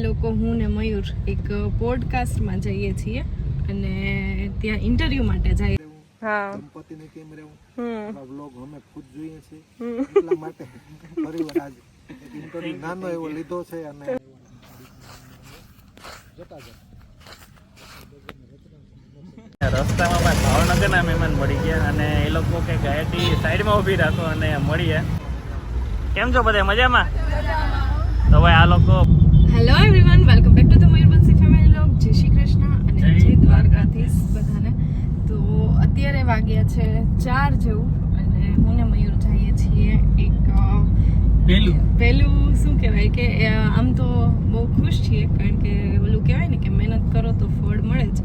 લોકો હું ને મયુર એક પોડકાસ્ટમાં જઈએ છીએ અને ત્યાં ઇન્ટરવ્યુ માટે જઈએ હા. દંપતીને કેમ રહેવું? વ્લોગ અમે ખુદ જોઈએ છીએ. એટલા માટે ફરીવાર આજ ઇન્ટરવ્યુ નાનો એવો લીધો છે અને જતા જતા રસ્તામાં ભાવનગરના મહેમાન મળી ગયા અને એ લોકો કે ગાડી સાઈડમાં ઊભી રાખો અને મળીએ. કેમ છો બધા? મજામાં? તો ભાઈ આ લોકો hello everyone welcome back to the Mayurvanshi family log જય શ્રી કૃષ્ણ અને જય દ્વારકાધીશ. બધાને. તો અત્યારે વાગ્યા છે ચાર જેવું અને હું ને મયુર જઈએ છીએ એક પેલું. પહેલું પહેલું શું કહેવાય કે આમ તો બહુ ખુશ છીએ કારણ કે ઓલું કહેવાય ને કે મહેનત કરો તો ફળ મળે જ.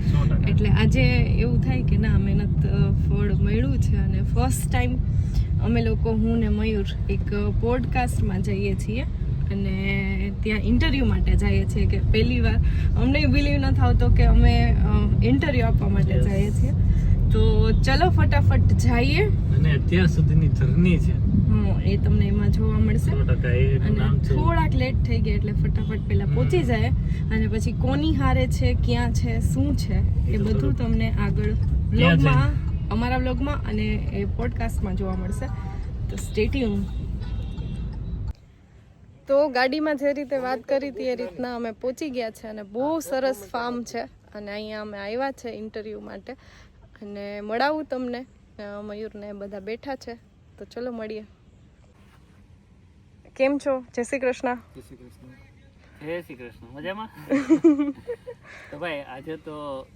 એટલે આજે એવું થાય કે ના મહેનત ફળ મળ્યું છે અને ફર્સ્ટ ટાઈમ અમે લોકો હું ને મયુર એક પોડકાસ્ટમાં જઈએ છીએ. અને ત્યાં ઇન્ટરવ્યૂ માટે જઈએ છીએ કે પહેલી વાર. અમને બિલીવ ન થતો કે અમે ઇન્ટરવ્યૂ આપવા માટે જઈએ છીએ. તો ચલો ફટાફટ જઈએ. અને અત્યાર સુધીની જર્ની છે. એ તમને એમાં જોવા મળશે. અને થોડાક લેટ થઈ ગયા એટલે ફટાફટ પહેલા પહોંચી જાય. અને પછી કોની હારે છે ક્યાં છે શું છે એ બધું તમને આગળ બ્લોગમાં અમારા બ્લોગમાં અને એ પોડકાસ્ટમાં જોવા મળશે. તો સ્ટેટ્યુન તો ગાડીમાં જે રીતે વાત કરી હતી એ રીતના અમે પહોંચી ગયા છે અને બહુ સરસ ફાર્મ છે અને અહીંયા અમે આવ્યા છે ઇન્ટરવ્યૂ માટે. અને મળાવું તમને. મયુરને બધા બેઠા છે. તો ચલો મળીએ. કેમ છો? જય શ્રી કૃષ્ણ. જય શ્રી કૃષ્ણ. જય શ્રી કૃષ્ણ. મજામાં? તો ભાઈ આજે તો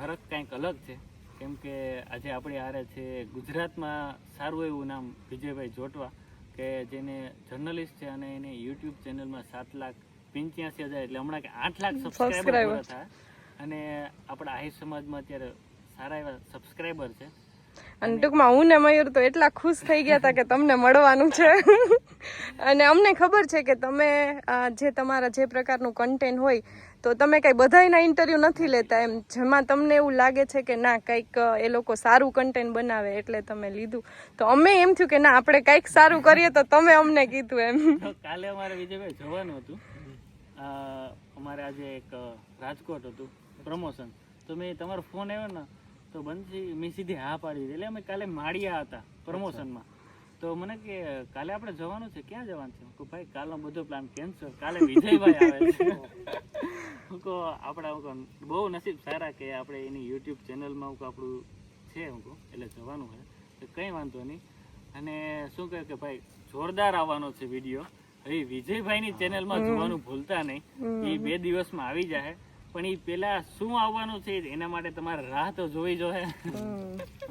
હરક કંઈક અલગ છે. કેમ કે આજે આપણી હારે છે ગુજરાતમાં સારું એવું નામ વિજયભાઈ જોટવા. કે જેને જર્નલિસ્ટ છે અને એને યુટ્યુબ ચેનલમાં સાત લાખ પંચ્યાસી હજાર એટલે હમણાં કે આઠ લાખ સબસ્ક્રાઈબર હતા અને આપણા આહિર સમાજમાં અત્યારે સારા એવા સબસ્ક્રાઈબર છે. અને ટૂંકમાં હું ને મયુર તો એટલા ખુશ થઈ ગયા હતા કે તમને મળવાનું છે. અને અમને ખબર છે કે તમે જે તમારા જે પ્રકારનું કન્ટેન્ટ હોય તો તમે કંઈ બધાયના ઇન્ટરવ્યૂ નથી લેતા એમ. જેમાં તમને એવું લાગે છે કે ના, કંઈક એ લોકો સારું કન્ટેન્ટ બનાવે એટલે તમે લીધું. તો અમે એમ થયું કે ના, આપણે કંઈક સારું કરીએ તો તમે અમને કીધું એમ. કાલે અમારે વિજયભાઈ જવાનું હતું. અમારે આજે એક રાજકોટ હતું પ્રમોશન તો મેં તમારો ફોન આવ્યો ને, તો બનશી મેં સીધી હા પાડી એટલે અમે કાલે માળિયા હતા પ્રમોશનમાં તો મને કે, કાલે આપણે જવાનું છે? ક્યાં જવાનું છે? કે ભાઈ, કાલનો બધો પ્લાન કેન્સલ કાલે વિજયભાઈ આવે હું આપણા બહુ નસીબ સારા કે આપણે એની યુટ્યુબ ચેનલમાં હું આપણું છે હું એટલે જવાનું છે તો કંઈ વાંધો નહીં. અને શું કહે કે ભાઈ જોરદાર આવવાનો છે વીડિયો. હવે વિજયભાઈની ચેનલમાં જોવાનું ભૂલતા નહીં. એ બે દિવસમાં આવી જાય. પણ એ પેલા શું આવવાનું છે એના માટે તમારે રાહ તો જોવી જોઈએ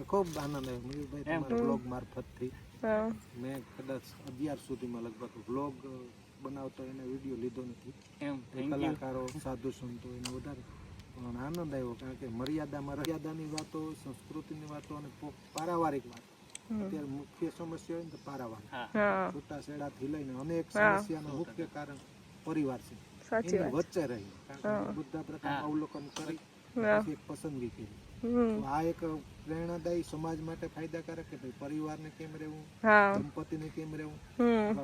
ખૂબ આનંદ આવ્યો. મયુરભાઈ તમારા બ્લોગ મારફતથી. મેં કદાચ અગિયાર સુધીમાં લગભગ બ્લોગ બનાવતો એને વીડિયો લીધો નથી. એમ કલાકારો સાધુ સંતો એને વધારે પણ આનંદ આવ્યો કારણ કે મર્યાદામાં મર્યાદાની વાતો સંસ્કૃતિની વાતો અને પારાવારિક વાતો. અત્યારે મુખ્ય સમસ્યા હોય ને તો પારાવાર છૂટા હા. છૂટાછેડાથી લઈને અનેક સમસ્યાનું મુખ્ય કારણ પરિવાર છે. એની વચ્ચે રહી. બધા પ્રકાર અવલોકન કરી એક પસંદગી કરી. આ એક પ્રેરણાદાયી સમાજ માટે ફાયદાકારક કે ભાઈ પરિવારને કેમ રહેવું? હા. દંપતીને કેમ રહેવું?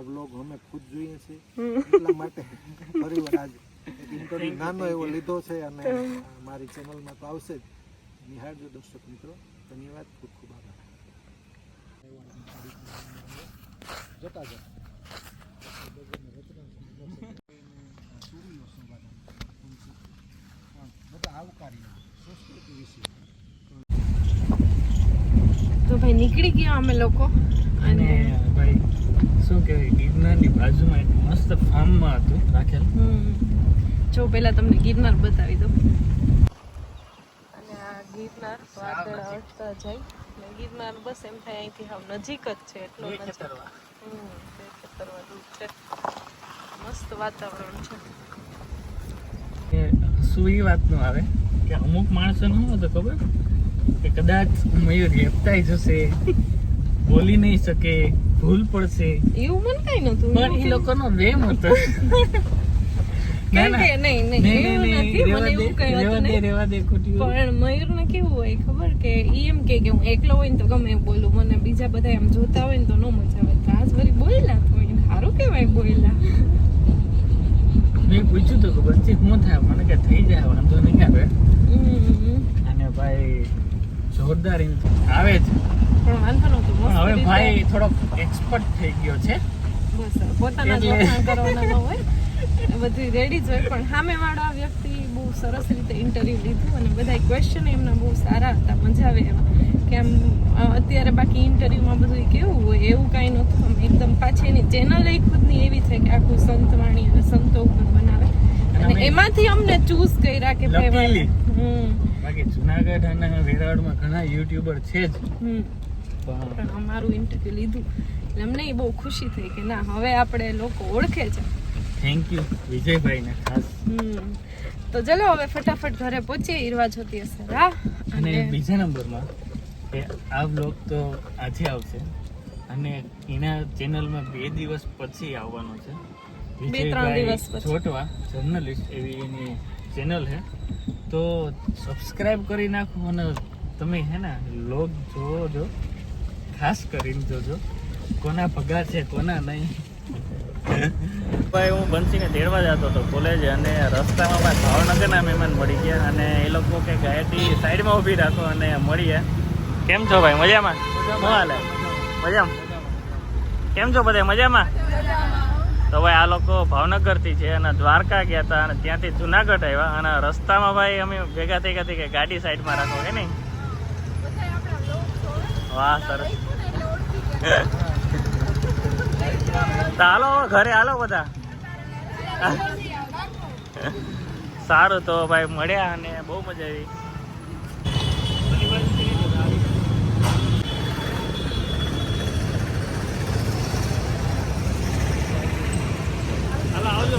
વ્લોગ અમે ખુદ જોઈએ છીએ હમ. એટલા માટે પરિવાર આજ એક ઇન્ટરવ્યુ નાનો એવો લીધો છે અને મારી ચેનલમાં તો આવશે જ. નિહાળજો દર્શક મિત્રો. ધન્યવાદ. ખૂબ ખૂબ આભાર. જતા જતા તો ભાઈ નીકળી ગયા અમે લોકો. અને ભાઈ શું કહેવાય ગિરનારની બાજુમાં એક મસ્ત ફાર્મમાં હતું રાખેલ. જો પહેલા તમને ગિરનાર બતાવી દઉં. અને આ ગિરનાર વાદળ અડતા જાય. અને ગિરનાર બસ એમ થાય અહીંથી હાવ નજીક જ છે એટલો નજીક. હમ ખેતરવા દૂર છે. મસ્ત વાતાવરણ છે. શું એ વાતનું આવે? કે અમુક માણસો ન હોય તો ખબર? કે કદાચ મયુર હેપતાઈ જશે બોલી નહીં શકે ભૂલ પડશે. એવું મને કઈ નતું પણ એ લોકોનો વેમ હતો. બીજા બધા એમ જોતા હોય ને તો નો મજા આવે. આજ વળી બોલ્યા સારું કેવાય બોલ્યા. મેં પૂછ્યું તો કે બંસી શું થાય? મને કે થઈ જાય વાંધો નહીં આવે. અને ભાઈ જોરદાર આવે છે પણ વાંધો નહોતો હવે ભાઈ થોડોક એક્સપર્ટ થઈ ગયો છે. બસ પોતાના જ વખાણ કરવાના હોય. બધું રેડી જ હોય પણ સામેવાળો આ વ્યક્તિ બહુ સરસ રીતે ઇન્ટરવ્યુ લીધું અને બધા ક્વેશ્ચન એમના બહુ સારા હતા મજા આવે એવા કે આમ અત્યારે બાકી ઇન્ટરવ્યુમાં બધું કેવું હોય એવું કાંઈ નહોતું. આમ એકદમ પાછી એની ચેનલ એ ખુદની એવી છે કે આખું સંત વાણી અને સંતો ઉપર બનાવે. અને એમાંથી અમને ચૂઝ કર્યા કે ભાઈ હમ. બાકી જુનાગઢ અને વેરાવળમાં ઘણા યુટ્યુબર છે જ. હમ. પણ અમારું ઇન્ટરવ્યુ લીધું. એટલે અમને એ બહુ ખુશી થઈ કે ના હવે આપણે લોકો ઓળખે છે. થેન્ક યુ વિજયભાઈને ખાસ. તો ચલો હવે ફટાફટ ઘરે પહોંચીએ ઈરવા જોતી હશે. રા અને અને બીજા નંબરમાં કે આ બ્લોગ તો આજે આવશે. અને એના ચેનલમાં બે દિવસ પછી આવવાનો છે. બે ત્રણ દિવસ પછી. છોટવા જર્નલિસ્ટ એવી એની ચેનલ છે. તો સબસ્ક્રાઇબ કરી નાખો અને તમે હે ને લોગ જોવો જો. ખાસ કરીને જોજો. કોના પગાર છે કોના નહીં. ભાઈ હું બંસીને તેડવા જતો હતો કોલેજે અને રસ્તામાં મારા ભાવનગરના મહેમાન મળી ગયા અને એ લોકો કે ગાયટી સાઈડમાં ઊભી રાખો અને મળીએ. કેમ છો ભાઈ મજામાં? શું હાલે? મજામાં. કેમ છો બધા મજામાં? તો ભાઈ આ લોકો ભાવનગરથી છે અને દ્વારકા ગયા હતા અને ત્યાંથી જુનાગઢ આવ્યા અને રસ્તામાં ભાઈ અમે ભેગા થઈ ગયા કે ગાડી સાઈડમાં રાખો કે નહીં? વાહ, સરસ. હાલો, ઘરે હાલો બધા. સારું તો ભાઈ મળ્યા અને બહુ મજા આવી હાલો આવજો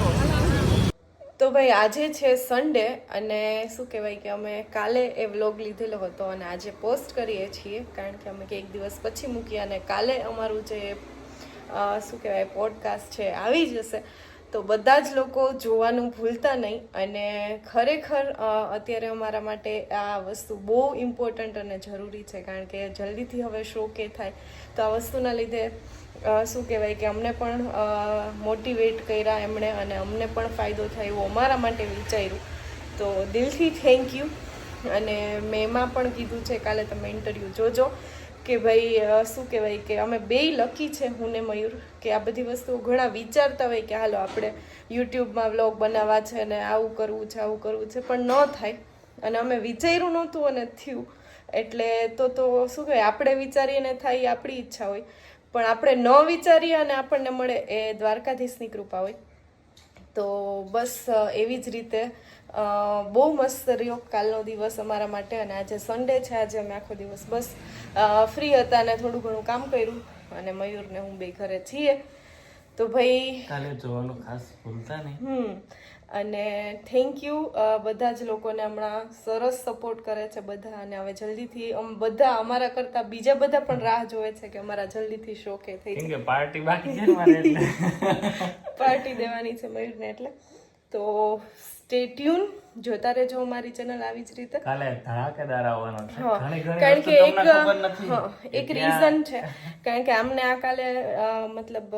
ભાઈ, આજે છે સન્ડે અને શું કહેવાય કે અમે કાલે એ વ્લોગ લીધેલો હતો અને આજે પોસ્ટ કરીએ છીએ. કારણ કે અમે એક દિવસ પછી મૂકીએ અને કાલે અમારું જે શું કહેવાય પોડકાસ્ટ છે, આવી જશે તો બધા જ લોકો જોવાનું ભૂલતા નહીં અને ખરેખર અત્યારે અમારા માટે આ વસ્તુ બહુ ઇમ્પોર્ટન્ટ અને જરૂરી છે, કારણ કે જલ્દીથી હવે શો કે થાય. તો આ વસ્તુના લીધે શું કહેવાય કે અમને પણ મોટિવેટ કર્યા એમણે અને અમને પણ ફાયદો થાય એવું અમારા માટે વિચાર્યું. તો દિલથી થેન્ક યુ અને મેં એમાં પણ કીધું છે, કાલે તમે ઇન્ટરવ્યૂ જોજો કે ભાઈ શું કહેવાય કે અમે બેય લકી છે, હું ને મયુર, કે આ બધી વસ્તુઓ ઘણા વિચારતા હોય કે હાલો આપણે યુટ્યુબમાં વ્લોગ બનાવવા છે ને આવું કરવું છે, આવું કરવું છે, પણ ન થાય. અને અમે વિચાર્યું નહોતું અને થયું. એટલે તો તો શું કહેવાય, આપણે વિચારીએ ને થાય આપણી ઈચ્છા હોય. પણ આપણે ન વિચારીએ અને આપણને મળે એ દ્વારકાધીશની કૃપા હોય. તો બસ એવી જ રીતે બહુ મસ્ત રહ્યો કાલનો દિવસ અમારા માટે અને આજે સન્ડે છે આજે અમે આખો દિવસ બસ ફ્રી હતા અને થોડું ઘણું કામ કર્યું અને મયુરને હું બે ઘરે છીએ. તો ભાઈ કાલે જોવાનું ખાસ ભૂલતા નહીં. હમ અને થેન્ક યુ બધા જ લોકોને હમણાં સરસ સપોર્ટ કરે છે બધા અને હવે જલ્દીથી બધા અમારા કરતા બીજા બધા પણ રાહ જોવે છે કે અમારા જલ્દીથી શો કે થઈ જાય. પાર્ટી બાકી છે પાર્ટી દેવાની છે મયુરને એટલે. તો સ્ટે ટ્યુન જોતા રહેજો અમારી ચેનલ આવી જ રીતે. કાલે ધડાકેદાર આવવાનો છે. કારણ કે એક એક રીઝન છે. કારણ કે અમને આ કાલે મતલબ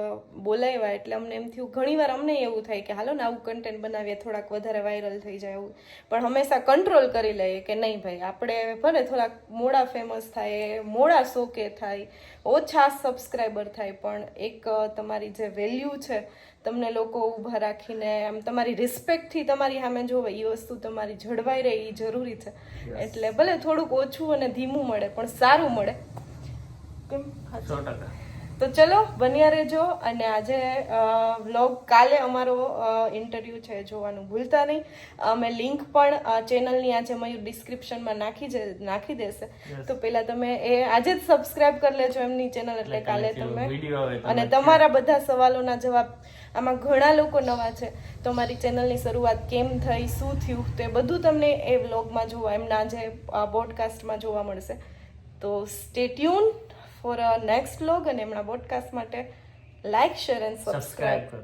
બોલાવ્યા એટલે અમને એમ થયું ઘણી વાર અમને એવું થાય કે હાલો ને આવું કન્ટેન્ટ બનાવીએ થોડાક વધારે વાયરલ થઈ જાય એવું. પણ હંમેશા કંટ્રોલ કરી લઈએ કે નહીં ભાઈ આપણે ભલે થોડાક મોડા ફેમસ થાય મોડા શોકે થાય ઓછા સબસ્ક્રાઈબર થાય પણ એક તમારી જે વેલ્યુ છે તમને લોકો ઊભા રાખીને આમ તમારી રિસ્પેક્ટથી તમારી સામે જોવે એ વસ્તુ તમારી જળવાઈ રહે એ જરૂરી છે. એટલે ભલે થોડુંક ઓછું અને ધીમું મળે પણ સારું મળે. કેમ? સો ટકા. તો ચલો બન્યા રહેજો અને આજે વ્લોગ કાલે અમારો ઇન્ટરવ્યૂ છે જોવાનું ભૂલતા નહીં. અમે લિંક પણ ચેનલની આજે મયુર ડિસ્ક્રિપ્શનમાં નાખી જે નાખી દેશે. તો પહેલાં તમે એ આજે જ સબસ્ક્રાઇબ કરી લેજો એમની ચેનલ એટલે કાલે તમે અને તમારા બધા સવાલોના જવાબ આમાં ઘણા લોકો નવા છે. તો મારી ચેનલની શરૂઆત કેમ થઈ શું થયું તો એ બધું તમને એ વ્લોગમાં જોવા એમના જે બોડકાસ્ટમાં જોવા મળશે. તો stay tune for a next vlog અને એમના પોડકાસ્ટ માટે લાઇક શેર એન્ડ સબસ્ક્રાઇબ કરો.